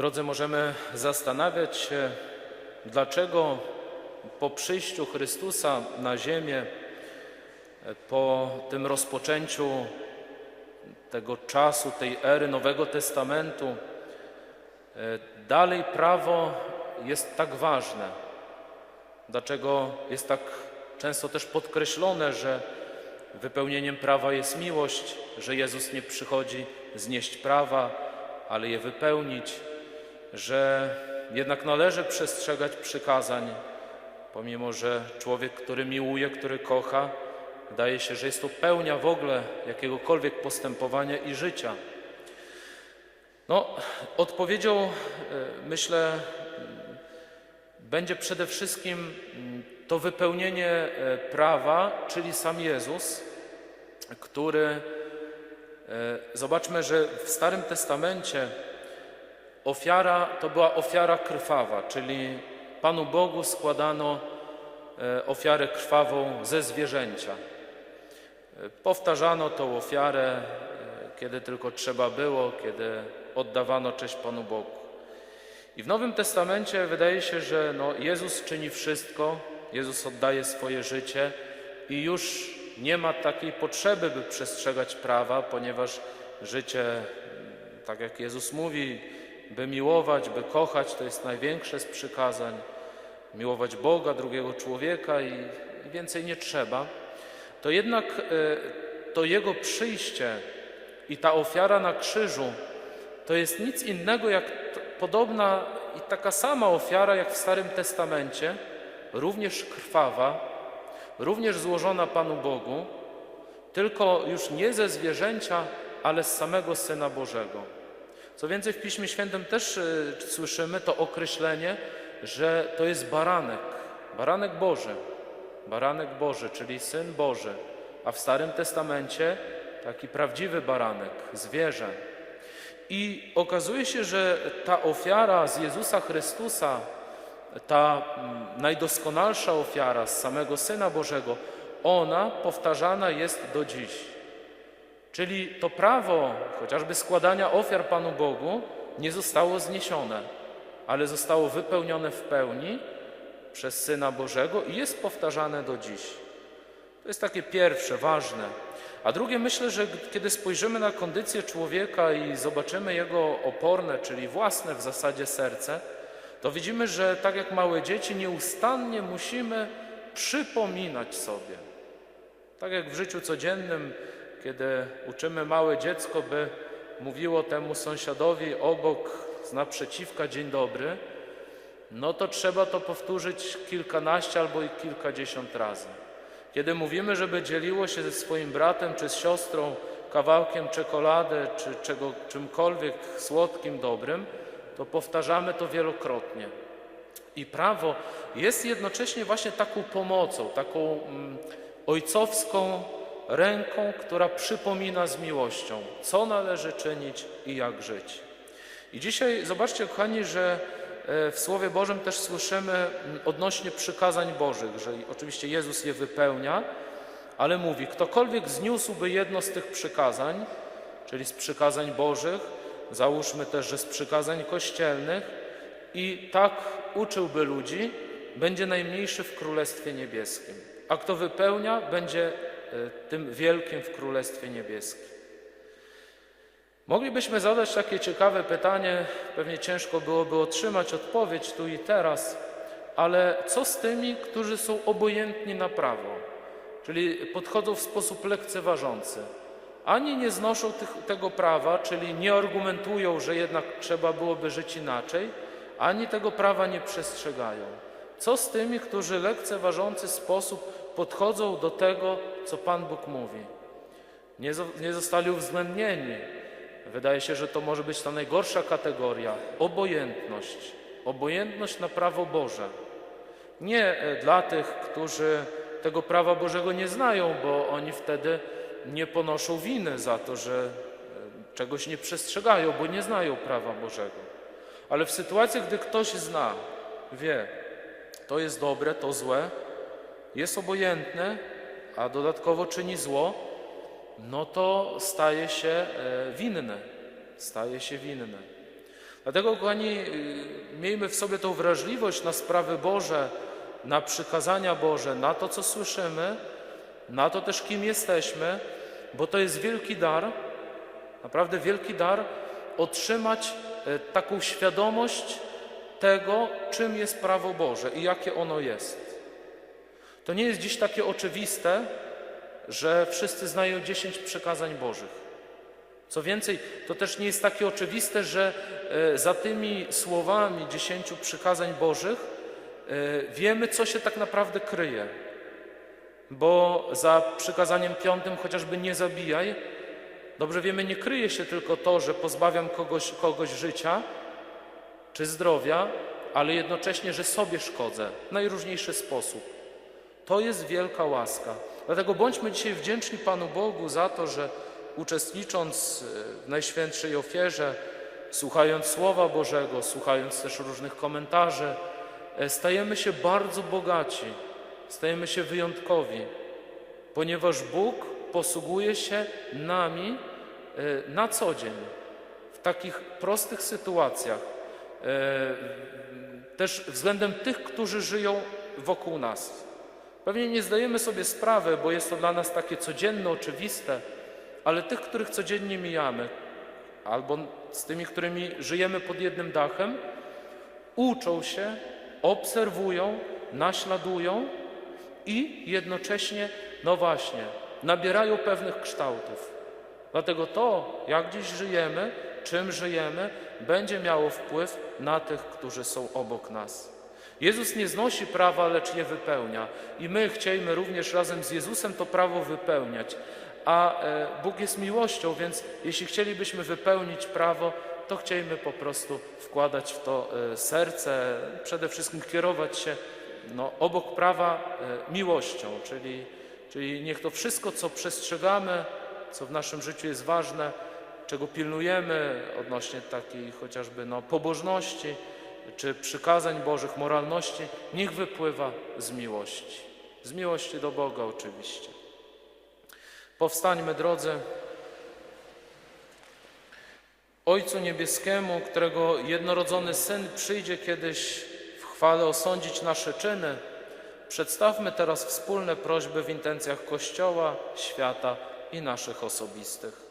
Drodzy, możemy zastanawiać się, dlaczego po przyjściu Chrystusa na ziemię, po tym rozpoczęciu tego czasu, tej ery Nowego Testamentu, e, dalej prawo jest tak ważne. Dlaczego jest tak często też podkreślone, że wypełnieniem prawa jest miłość, że Jezus nie przychodzi znieść prawa, ale je wypełnić, że jednak należy przestrzegać przykazań, pomimo że człowiek, który miłuje, który kocha, wydaje się, że jest to pełnia w ogóle jakiegokolwiek postępowania i życia. No, odpowiedzią, e, myślę, będzie przede wszystkim mm, to wypełnienie e, prawa, czyli sam Jezus, który, e, zobaczmy, że w Starym Testamencie ofiara to była ofiara krwawa, czyli Panu Bogu składano e, ofiarę krwawą ze zwierzęcia. Powtarzano tą ofiarę, kiedy tylko trzeba było, kiedy oddawano cześć Panu Bogu. I w Nowym Testamencie wydaje się, że no, Jezus czyni wszystko, Jezus oddaje swoje życie i już nie ma takiej potrzeby, by przestrzegać prawa, ponieważ życie, tak jak Jezus mówi, by miłować, by kochać, to jest największe z przykazań. Miłować Boga, drugiego człowieka i, więcej nie trzeba. To jednak e, to Jego przyjście i ta ofiara na krzyżu to jest nic innego jak podobna i taka sama ofiara jak w Starym Testamencie, również krwawa, również złożona Panu Bogu, tylko już nie ze zwierzęcia, ale z samego Syna Bożego. Co więcej, w Piśmie Świętym też y, słyszymy to określenie, że to jest baranek, baranek Boży, baranek Boży, czyli Syn Boży, a w Starym Testamencie taki prawdziwy baranek, zwierzę. I okazuje się, że ta ofiara z Jezusa Chrystusa, ta najdoskonalsza ofiara z samego Syna Bożego, ona powtarzana jest do dziś. Czyli to prawo chociażby składania ofiar Panu Bogu nie zostało zniesione, ale zostało wypełnione w pełni przez Syna Bożego i jest powtarzane do dziś. To jest takie pierwsze, ważne. A drugie, myślę, że kiedy spojrzymy na kondycję człowieka i zobaczymy jego oporne, czyli własne w zasadzie serce, to widzimy, że tak jak małe dzieci, nieustannie musimy przypominać sobie. Tak jak w życiu codziennym, kiedy uczymy małe dziecko, by mówiło temu sąsiadowi obok z naprzeciwka dzień dobry, no to trzeba to powtórzyć kilkanaście albo i kilkadziesiąt razy. Kiedy mówimy, żeby dzieliło się ze swoim bratem czy z siostrą kawałkiem czekolady czy czego, czymkolwiek słodkim, dobrym, to powtarzamy to wielokrotnie. I prawo jest jednocześnie właśnie taką pomocą, taką mm, ojcowską ręką, która przypomina z miłością, co należy czynić i jak żyć. I dzisiaj zobaczcie, kochani, że e, w Słowie Bożym też słyszymy odnośnie przykazań Bożych, że oczywiście Jezus je wypełnia, ale mówi, ktokolwiek zniósłby jedno z tych przykazań, czyli z przykazań Bożych, załóżmy też, że z przykazań kościelnych i tak uczyłby ludzi, będzie najmniejszy w Królestwie Niebieskim. A kto wypełnia, będzie tym wielkim w Królestwie Niebieskim. Moglibyśmy zadać takie ciekawe pytanie, pewnie ciężko byłoby otrzymać odpowiedź tu i teraz, ale co z tymi, którzy są obojętni na prawo, czyli podchodzą w sposób lekceważący? Ani nie znoszą tych, tego prawa, czyli nie argumentują, że jednak trzeba byłoby żyć inaczej, ani tego prawa nie przestrzegają. Co z tymi, którzy lekceważący sposób podchodzą do tego, co Pan Bóg mówi? Nie, nie zostali uwzględnieni, Wydaje się, że to może być ta najgorsza kategoria obojętność. Obojętność na prawo Boże. Nie e, dla tych, którzy tego prawa Bożego nie znają, bo oni wtedy nie ponoszą winy za to, że e, czegoś nie przestrzegają, bo nie znają prawa Bożego. Ale w sytuacji, gdy ktoś zna, wie, to jest dobre, to złe, jest obojętne, a dodatkowo czyni zło, no to staje się e, winny, staje się winny. Dlatego, kochani, y, miejmy w sobie tą wrażliwość na sprawy Boże, na przykazania Boże, na to, co słyszymy, na to też, kim jesteśmy, bo to jest wielki dar, naprawdę wielki dar, otrzymać e, taką świadomość tego, czym jest prawo Boże i jakie ono jest. To nie jest dziś takie oczywiste, że wszyscy znają dziesięć przykazań Bożych. Co więcej, to też nie jest takie oczywiste, że e, za tymi słowami dziesięciu przykazań Bożych e, wiemy, co się tak naprawdę kryje. Bo za przykazaniem piątym, chociażby nie zabijaj, dobrze wiemy, nie kryje się tylko to, że pozbawiam kogoś, kogoś życia czy zdrowia, ale jednocześnie, że sobie szkodzę w najróżniejszy sposób. To jest wielka łaska. Dlatego bądźmy dzisiaj wdzięczni Panu Bogu za to, że uczestnicząc e, w Najświętszej ofierze, słuchając Słowa Bożego, słuchając też różnych komentarzy, e, stajemy się bardzo bogaci, stajemy się wyjątkowi, ponieważ Bóg posługuje się nami e, na co dzień, w takich prostych sytuacjach, też względem tych, którzy żyją wokół nas. Pewnie nie zdajemy sobie sprawy, bo jest to dla nas takie codzienne, oczywiste, ale tych, których codziennie mijamy, albo z tymi, którymi żyjemy pod jednym dachem, uczą się, obserwują, naśladują i jednocześnie, no właśnie, nabierają pewnych kształtów. Dlatego to, jak dziś żyjemy, czym żyjemy, będzie miało wpływ na tych, którzy są obok nas. Jezus nie znosi prawa, lecz je wypełnia. I my chcielibyśmy również razem z Jezusem to prawo wypełniać. A e, Bóg jest miłością, więc jeśli chcielibyśmy wypełnić prawo, to chcielibyśmy po prostu wkładać w to e, serce, przede wszystkim kierować się no, obok prawa e, miłością, czyli, czyli niech to wszystko, co przestrzegamy, co w naszym życiu jest ważne, czego pilnujemy odnośnie takiej chociażby no, pobożności, czy przykazań Bożych, moralności, niech wypływa z miłości. Z miłości do Boga oczywiście. Powstańmy, drodzy. Ojcu Niebieskiemu, którego jednorodzony Syn przyjdzie kiedyś w chwale osądzić nasze czyny, przedstawmy teraz wspólne prośby w intencjach Kościoła, świata i naszych osobistych.